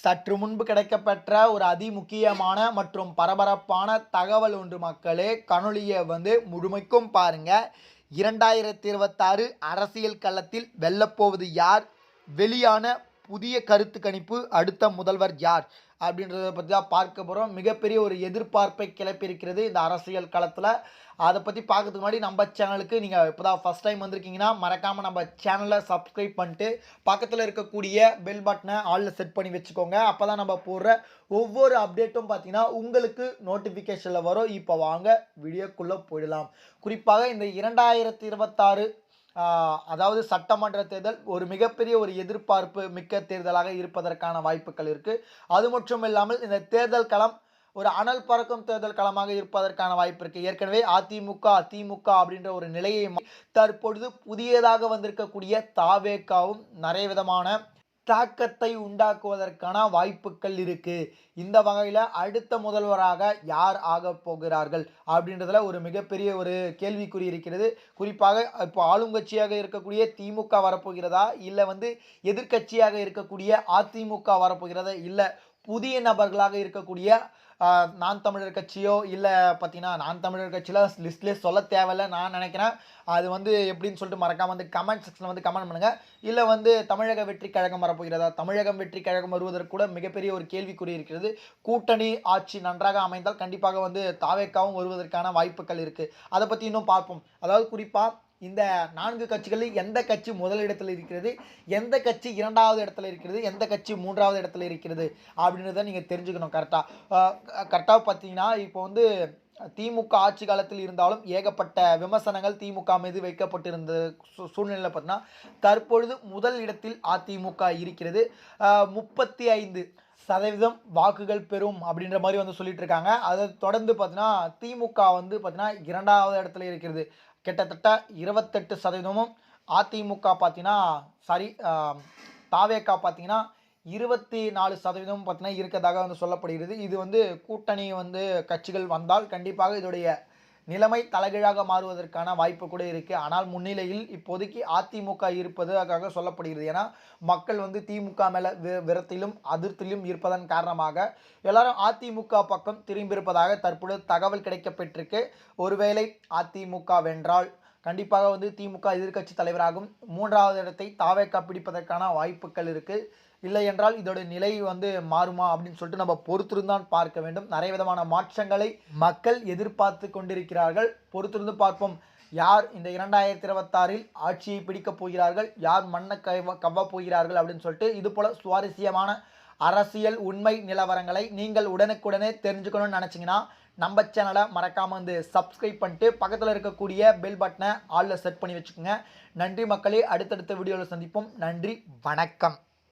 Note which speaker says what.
Speaker 1: சற்று முன்பு கிடைக்கப்பெற்ற ஒரு அதிமுக்கியமான மற்றும் பரபரப்பான தகவல் ஒன்று மக்களே கணொலியை வந்து முழுமைக்கும் பாருங்க. இரண்டாயிரத்தி இருபத்தாறு அரசியல் களத்தில் வெல்லப்போவது யார்? வெளியான புதிய கருத்து கணிப்பு அடுத்த முதல்வர் யார்? அப்படின்றத பற்றி தான் பார்க்க போகிறோம் மிகப்பெரிய ஒரு எதிர்பார்ப்பை கிளப்பியிருக்கிறது இந்த அரசியல் களத்தில். அதை பற்றி பார்க்கறதுக்கு முன்னாடி நம்ம சேனலுக்கு நீங்கள் இப்போ தான் ஃபஸ்ட் டைம் வந்திருக்கீங்கன்னா மறக்காமல் நம்ம சேனலை சப்ஸ்கிரைப் பண்ணிட்டு பக்கத்தில் இருக்கக்கூடிய பெல் பட்டனை ஆளில் செட் பண்ணி வச்சுக்கோங்க. அப்போ தான் நம்ம போடுற ஒவ்வொரு அப்டேட்டும் பார்த்தீங்கன்னா உங்களுக்கு நோட்டிஃபிகேஷனில் வரும். இப்போ வாங்க வீடியோக்குள்ளே போயிடலாம். குறிப்பாக இந்த இரண்டாயிரத்தி இருபத்தாறு அதாவது சட்டமன்ற தேர்தல் ஒரு மிகப்பெரிய ஒரு எதிர்பார்ப்பு மிக்க தேர்தலாக இருப்பதற்கான வாய்ப்புகள் இருக்குது அது மட்டும் இல்லாமல் இந்த தேர்தல் களம் ஒரு அனல் பறக்கும் தேர்தல் களமாக இருப்பதற்கான வாய்ப்பு இருக்குது ஏற்கனவே அதிமுக திமுக அப்படின்ற ஒரு நிலையை மா- தற்பொழுது புதியதாக வந்திருக்கக்கூடிய தாவேக்காவும் நிறைய விதமான தாக்கத்தை உண்டாக்குவதற்கான வாய்ப்புகள் இருக்கு. இந்த வகையில் அடுத்த முதல்வராக யார் ஆக போகிறார்கள் அப்படின்றதுல ஒரு மிகப்பெரிய ஒரு கேள்விக்குறி இருக்கிறது. குறிப்பாக இப்போ ஆளுங்கட்சியாக இருக்கக்கூடிய திமுக வரப்போகிறதா? இல்லை வந்து எதிர்க்கட்சியாக இருக்கக்கூடிய அதிமுக வரப்போகிறதா? இல்லை புதிய நபர்களாக இருக்கக்கூடிய நான் தமிழர் கட்சியோ இல்லை பார்த்தீங்கன்னா நான் தமிழர் கட்சியில் லிஸ்ட்லேயே சொல்ல தேவையில்ல நான் நினைக்கிறேன். அது வந்து எப்படின்னு சொல்லிட்டு மறக்காம வந்து கமெண்ட் செக்ஷனில் வந்து கமெண்ட் பண்ணுங்கள் இல்லை வந்து தமிழக வெற்றி கழகம் வரப்போகிறதா? தமிழகம் வெற்றி கழகம் வருவதற்கு கூட மிகப்பெரிய ஒரு கேள்விக்குறி இருக்கிறது. கூட்டணி ஆட்சி நன்றாக அமைந்தால் கண்டிப்பாக வந்து தாவேக்காவும் வருவதற்கான வாய்ப்புகள் இருக்குது அதை பற்றி இன்னும் பார்ப்போம். அதாவது குறிப்பாக இந்த நான்கு கட்சிகளில் எந்த கட்சி முதல் இருக்கிறது? எந்த கட்சி இரண்டாவது இடத்துல இருக்கிறது? எந்த கட்சி மூன்றாவது இடத்துல இருக்கிறது? அப்படின்றத நீங்கள் தெரிஞ்சுக்கணும் கரெக்டாக கரெக்டாக பார்த்தீங்கன்னா இப்போ வந்து திமுக ஆட்சி காலத்தில் இருந்தாலும் ஏகப்பட்ட விமர்சனங்கள் திமுக மீது வைக்கப்பட்டிருந்த சூ- சூழ்நிலையில் பார்த்தீங்கன்னா தற்பொழுது முதல் இடத்தில் அதிமுக இருக்கிறது. முப்பத்தி ஐந்து சதவீதம் வாக்குகள் பெறும் அப்படின்ற மாதிரி வந்து சொல்லிட்டு இருக்காங்க அதை தொடர்ந்து பார்த்தீங்கன்னா திமுக வந்து பார்த்தீங்கன்னா இரண்டாவது இடத்துல இருக்கிறது. கிட்டத்தட்ட இருபத்தெட்டு சதவீதமும் அதிமுக பார்த்தீங்கன்னா சாரி தாவேக்கா பார்த்தீங்கன்னா இருபத்தி நாலு சதவீதம் பார்த்தீங்கன்னா இருக்கிறதாக வந்து சொல்லப்படுகிறது. இது வந்து கூட்டணி வந்து கட்சிகள் வந்தால் கண்டிப்பாக இதோடைய நிலைமை தலைகீழாக மாறுவதற்கான வாய்ப்பு கூட இருக்குது ஆனால் முன்னிலையில் இப்போதைக்கு அதிமுக இருப்பதாக சொல்லப்படுகிறது. ஏன்னா மக்கள் வந்து திமுக மேலே வி விரத்திலும் அதிர்த்திலும் இருப்பதன் காரணமாக எல்லாரும் அதிமுக பக்கம் திரும்பியிருப்பதாக தற்பொழுது தகவல் கிடைக்கப்பெற்றிருக்கு. ஒருவேளை அதிமுக வென்றால் கண்டிப்பாக வந்து திமுக எதிர்க்கட்சி தலைவராகும். மூன்றாவது இடத்தை தாவேக்கா பிடிப்பதற்கான வாய்ப்புகள் இருக்குது இல்லை என்றால் இதோட நிலை வந்து மாறுமா அப்படின்னு சொல்லிட்டு நம்ம பொறுத்திருந்தான் பார்க்க வேண்டும். நிறைய விதமான மாற்றங்களை மக்கள் எதிர்பார்த்து கொண்டிருக்கிறார்கள். பொறுத்திருந்து பார்ப்போம். யார் இந்த இரண்டாயிரத்தி இருபத்தாறில் ஆட்சியை பிடிக்கப் போகிறார்கள்? யார் மண்ணை கவ கவ்வ போகிறார்கள் அப்படின்னு சொல்லிட்டு இது போல சுவாரஸ்யமான அரசியல் உண்மை நிலவரங்களை நீங்கள் உடனுக்குடனே தெரிஞ்சுக்கணும்னு நினச்சிங்கன்னா நம்ம சேனலை மறக்காமல் வந்து சப்ஸ்கிரைப் பண்ணிட்டு பக்கத்தில் இருக்கக்கூடிய பெல் பட்டனை ஆளில் செட் பண்ணி வச்சுக்கோங்க. நன்றி மக்களே அடுத்தடுத்த வீடியோவில் சந்திப்போம். நன்றி வணக்கம்.